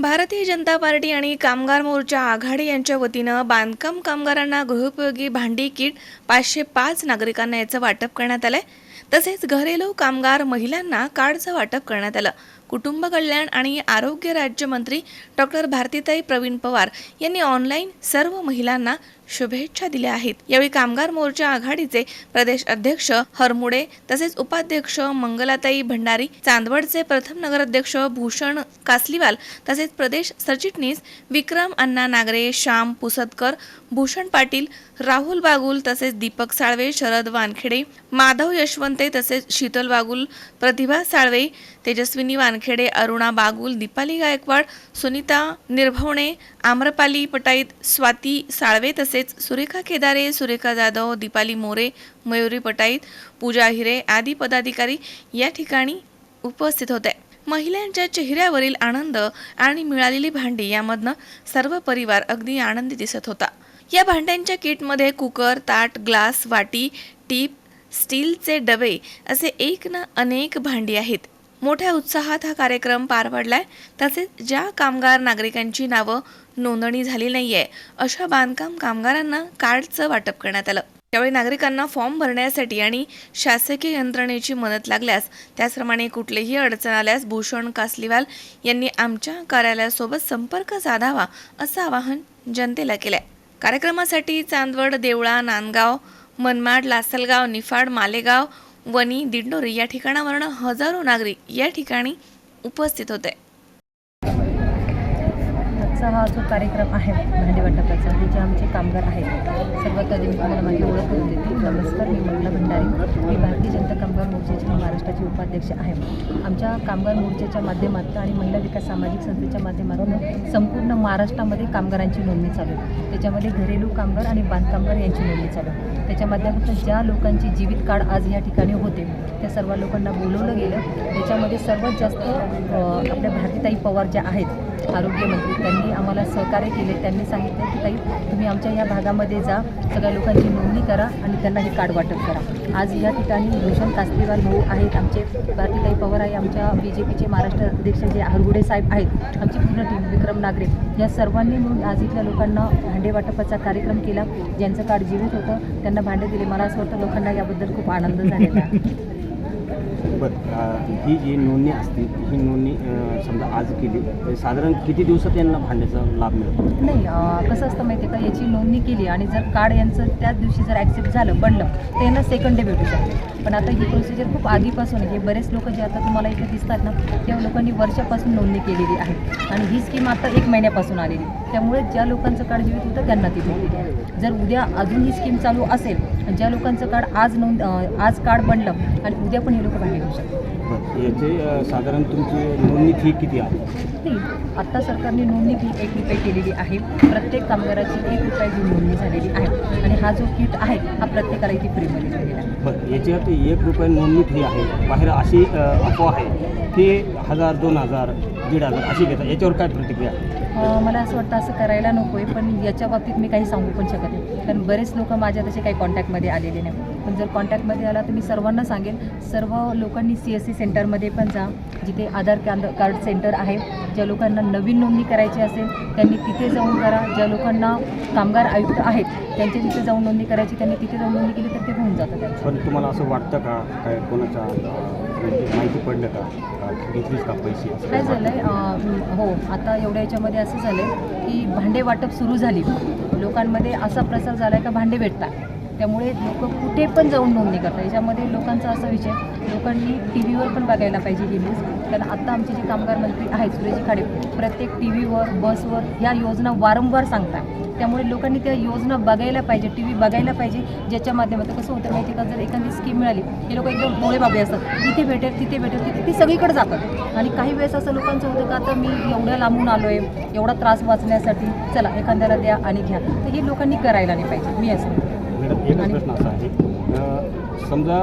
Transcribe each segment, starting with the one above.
Bharatiya Janata party आणि कामगार मोर्चा आघाडी यांच्या वतीनं बांधकाम कामगारांना गृहोपयोगी भांडी किट पाचशे पाच नागरिकांना याचं वाटप करण्यात आलंय. तसेच घरेलू कामगार महिलांना कार्डचं वाटप करण्यात आलं. कुटुंब कल्याण आणि आरोग्य राज्यमंत्री डॉक्टर भारतीताई प्रवीण पवार यांनी ऑनलाईन सर्व महिलांना शुभेच्छा दिल्या आहेत. यावेळी कामगार मोर्चा आघाडीचे प्रदेश अध्यक्ष हरमुडे तसेच उपाध्यक्ष मंगलाताई भंडारी चांदवडचे प्रथम नगराध्यक्ष भूषण कासलीवाल तसेच प्रदेश सरचिटणीस विक्रम अण्णा नागरे श्याम पुसदकर भूषण पाटील राहुल बागुल तसेच दीपक साळवे शरद वानखेडे माधव यशवंते तसेच शीतल बागुल प्रतिभा साळवे तेजस्विनी वानखेडे अरुणा बागुल दीपाली गायकवाड सुनीता निर्भवणे आम्रपाली पटाईत स्वाती साळवे तसेच सुरेखा केदारे सुरेखा जाधव दीपाली मोरे मयुरी पटाईत पूजा हिरे आदी पदाधिकारी या ठिकाणी उपस्थित होते. महिलांच्या चेहऱ्यावरील आनंद आणि मिळालेली भांडी यामधनं सर्व परिवार अगदी आनंदी दिसत होता. या भांड्यांच्या किटमध्ये कुकर ताट ग्लास वाटी टीप स्टीलचे डबे असे एक ना अनेक भांडी आहेत. मोठ्या उत्साहात हा कार्यक्रम पार पडलाय. तसेच ज्या कामगार नागरिकांची नावं नोंदणी झाली नाहीये अशा बांधकाम कामगारांना कार्डचं वाटप करण्यात आलं. त्यावेळी नागरिकांना फॉर्म भरण्यासाठी आणि शासकीय यंत्रणेची मदत लागल्यास त्याचप्रमाणे कुठलीही अडचण आल्यास भूषण कासलीवाल यांनी आमच्या कार्यालयासोबत संपर्क साधावा असं आवाहन जनतेला केलंय. कार्यक्रमासाठी चांदवड देवळा नांदगाव मनमाड लासलगाव निफाड मालेगाव वणी दिंडोरी या ठिकाणावरून हजारो नागरिक या ठिकाणी उपस्थित होते. आजचा हा जो कार्यक्रम आहे भांडी वाटपाचा हे जे आमचे कामगार आहेत सर्वात आधी मी तुम्हाला माझी ओळख करून देते नमस्कार मी मंगला भंडारी. मी भारतीय जनता कामगार मोर्चाची महाराष्ट्राची उपाध्यक्ष आहे. आमच्या कामगार मोर्चाच्या माध्यमातून आणि महिला विकास सामाजिक संस्थेच्या माध्यमातून संपूर्ण महाराष्ट्रामध्ये कामगारांची नोंदणी चालू आहे. त्याच्यामध्ये घरेलू कामगार आणि बांधकामगार यांची नोंदणी चालू आहे. त्याच्या माध्यमातून ज्या लोकांची जीवित काळ आज या ठिकाणी होते त्या सर्व लोकांना बोलवलं गेलं. त्याच्यामध्ये सर्वात जास्त आपल्या भारतीताई पवार ज्या आहेत आरोग्यमंत्री. त्यांनी आम्हाला सहकार्य केले. त्यांनी सांगितले की ताई तुम्ही आमच्या या भागामध्ये जा. सगळ्या लोकांची नोंदणी करा आणि त्यांना हे कार्ड वाटप करा. आज या ठिकाणी भूषण कास्तीवाल भाऊ आहेत. आमचे भारतीताई पवार आहे. आमच्या बी जे पीचे महाराष्ट्र अध्यक्ष जे हरगुडे साहेब आहेत. आमची पूर्ण टीम विक्रम नागरे. या सर्वांनी मिळून आज इथल्या लोकांना भांडे वाटपाचा कार्यक्रम केला. ज्यांचं कार्ड जीवित होतं त्यांना भांडे दिले. मला असं वाटतं लोकांना याबद्दल खूप आनंद झालेला आहे. बरं ही जी नोंदणी असते ही नोंदणी समजा आज केली साधारण किती दिवसात यांना भांड्याचा लाभ मिळतो? नाही कसं असतं माहिती आहे का? याची नोंदणी केली आणि जर कार्ड यांचं त्याच दिवशी जर ॲक्सेप्ट झालं बनलं तर यांना सेकंड डे भेटू शकतो. पण आता ही प्रोसिजर खूप आधीपासून आहे. हे बरेच लोक जे आता तुम्हाला इथे दिसतात ना त्या लोकांनी वर्षापासून नोंदणी केलेली आहे. आणि ही स्कीम आता एक महिन्यापासून आलेली त्यामुळे ज्या लोकांचं कार्ड जीवित होतं त्यांना ती भेटली जर उद्या अजून ही स्कीम चालू असेल ज्या लोकांचं कार्ड आज नोंद आज कार्ड बनलं आणि उद्या पण हे लोक बाहेर येऊ शकतात बरं याचे साधारण तुमची नोंदणी फी किती आहे? आत्ता सरकारने नोंदणी फी एक रुपये केलेली आहे. प्रत्येक कामगाराची एक रुपयाची नोंदणी झालेली आहे. आणि हा जो किट आहे हा प्रत्येकाला इथे फ्रीमध्ये दिलेला आहे. बरं याच्यात एक रुपये नोंदणी फी आहे. बाहेर अशी अफवा आहे की हजार दोन हजार दीड हजार अशी घेतात. याच्यावर काय प्रतिक्रिया मला असं वाटतं असं करायला नको आहे पण याच्या बाबतीत मी काही सांगू पण शकत नाही. कारण बरेच लोक माझ्या तसे काही कॉन्टॅक्टमध्ये आलेले नाही. पण जर कॉन्टॅक्टमध्ये आला तर मी सर्वांना सांगेन. सर्व लोकांनी सी एस सी सेंटरमध्ये पण जा. जिथे आधार कार्ड कार्ड सेंटर आहे. ज्या लोकांना नवीन नोंदणी करायची असेल त्यांनी तिथे जाऊन करा. ज्या लोकांना कामगार आयुक्त आहेत त्यांच्या तिथे जाऊन नोंदणी करायची त्यांनी तिथे जाऊन नोंदणी केली तर ते होऊन जातं त्यांचं. पण तुम्हाला असं वाटतं का? काय कोणाचा म्हणजे माहिती पडलं का? का घेतलीच का पैसे? काय? झालं आहे हो आता एवढ्या याच्यामध्ये असं झालं आहे की भांडे वाटप सुरू झाली. लोकांमध्ये असा प्रसार झाला आहे का भांडे भेटतात. त्यामुळे लोक कुठे पण जाऊन नोंदणी करतात याच्यामध्ये लोकांचा असा विषय लोकांनी टी व्हीवर पण बघायला पाहिजे ही न्यूज कारण आत्ता आमचे जे कामगार मंत्री आहेत सुरेश खाडे प्रत्येक टी व्हीवर बसवर ह्या योजना वारंवार सांगतात त्यामुळे लोकांनी त्या योजना बघायला पाहिजे टी व्ही बघायला पाहिजे ज्याच्या माध्यमातून कसं होतं माहिती का? जर एखादी स्कीम मिळाली हे लोक एकदम डोळे बाबे असतात. तिथे भेटेल तिथे भेटेल तिथे ती सगळीकडे जातात. आणि काही वेळेस असं लोकांचं होतं का आता मी एवढ्या लांबून आलो आहे एवढा त्रास वाचण्यासाठी चला एखाद्याला द्या आणि घ्या. तर हे लोकांनी करायला नाही पाहिजे मी असं मॅडम एकच प्रश्न असा आहे. समजा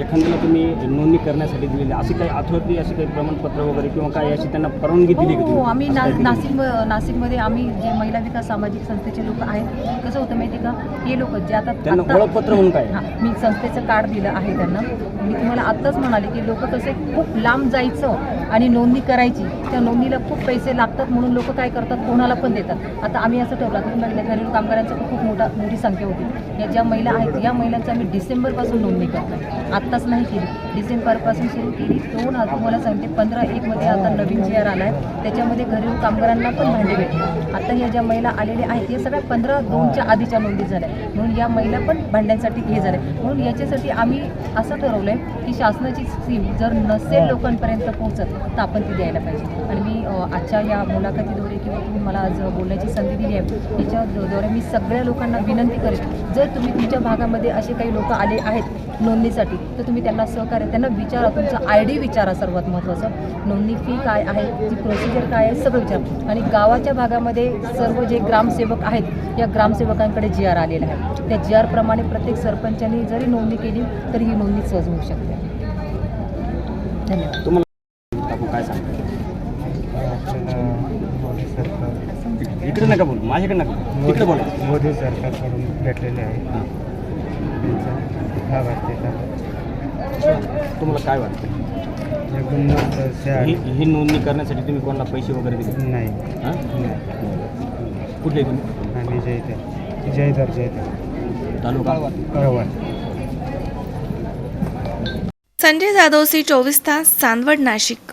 एखाद्याला तुम्ही नोंदणी करण्यासाठी दिलेली अशी काही अथॉरिटी अशी काही प्रमाणपत्र वगैरे किंवा काय अशी त्यांना परवानगी दिली का हो तुम्ही? आम्ही ना? नाशिक नाशिकमध्ये आम्ही जे महिला विकास सामाजिक संस्थेचे लोक आहेत कसं होतं माहिती का? हे लोक जे आता त्यांना ओळखपत्र म्हणून काय? हां मी संस्थेचं कार्ड दिलं आहे त्यांना. मी तुम्हाला आत्ताच म्हणाले की लोक कसे खूप लांब जायचं आणि नोंदणी करायची. त्या नोंदणीला खूप पैसे लागतात म्हणून लोक काय करतात? कोणाला पण देतात. आता आम्ही असं ठरवलं तुम्ही बघितलं घरेलू कामगारांची खूप मोठा मोठी संख्या होती. या ज्या महिला आहेत या महिलांची आम्ही डिसेंबरपासून नोंदणी करतो आत्ताच नाही केली. डिसेंबरपासून सुरू केली. दोन आज तुम्हाला सांगते पंधरा एकमध्ये आता नवीन जी आर आला आहे त्याच्यामध्ये घरेलू कामगारांना पण भांडे भेटले. आता या ज्या महिला आलेल्या आहेत या सगळ्या पंधरा दोनच्या आधीच्या नोंदी झाल्या. म्हणून या महिला पण भांड्यांसाठी हे झाले म्हणून याच्यासाठी आम्ही असं ठरवलं आहे की शासनाची स्कीम जर नसेल लोकांपर्यंत पोहोचत तर आपण ती द्यायला पाहिजे. आणि मी आजच्या या मुलाखतीद्वारे किंवा तुम्ही मला आज बोलण्याची संधी दिली आहे याच्याद्वारे मी सगळ्या लोकांना विनंती करेन. जर तुम्ही तुमच्या भागामध्ये असे काही लोक आले आहेत नोंदणीसाठी तर तुम्ही त्यांना सहकार्य त्यांना विचारा. तुमचा आय डी विचारा सर्वात महत्त्वाचं नोंदणी फी काय आहे ती प्रोसिजर काय आहे सगळं विचारा. आणि गावाच्या भागामध्ये सर्व जे ग्रामसेवक आहेत या ग्रामसेवकांकडे जी आर आलेला आहे त्या जी आरप्रमाणे प्रत्येक सरपंचाने जरी नोंदणी केली तरी ही नोंदणी सहज होऊ शकते. धन्यवाद तुम्हाला आपण काय सांगतो आपल्याला मोदी सरकार इकडे नका बोलू माझ्याकडे नका बोलू. तिकडे बोला. मोदी सरकारकडून भेटलेले आहे. हां. लाभ. तुम्हाला काय वाटतं? एकदम मस्त ही ही नोंदणी करण्यासाठी तुम्ही कोणाला पैसे वगैरे दिले? नाही. हां? नाही. कुठले तुम्ही आणि जयदर जयदर जयदर तालुका? कळवण संजय जाधवसी चोवीस तास Chandwad Nashik.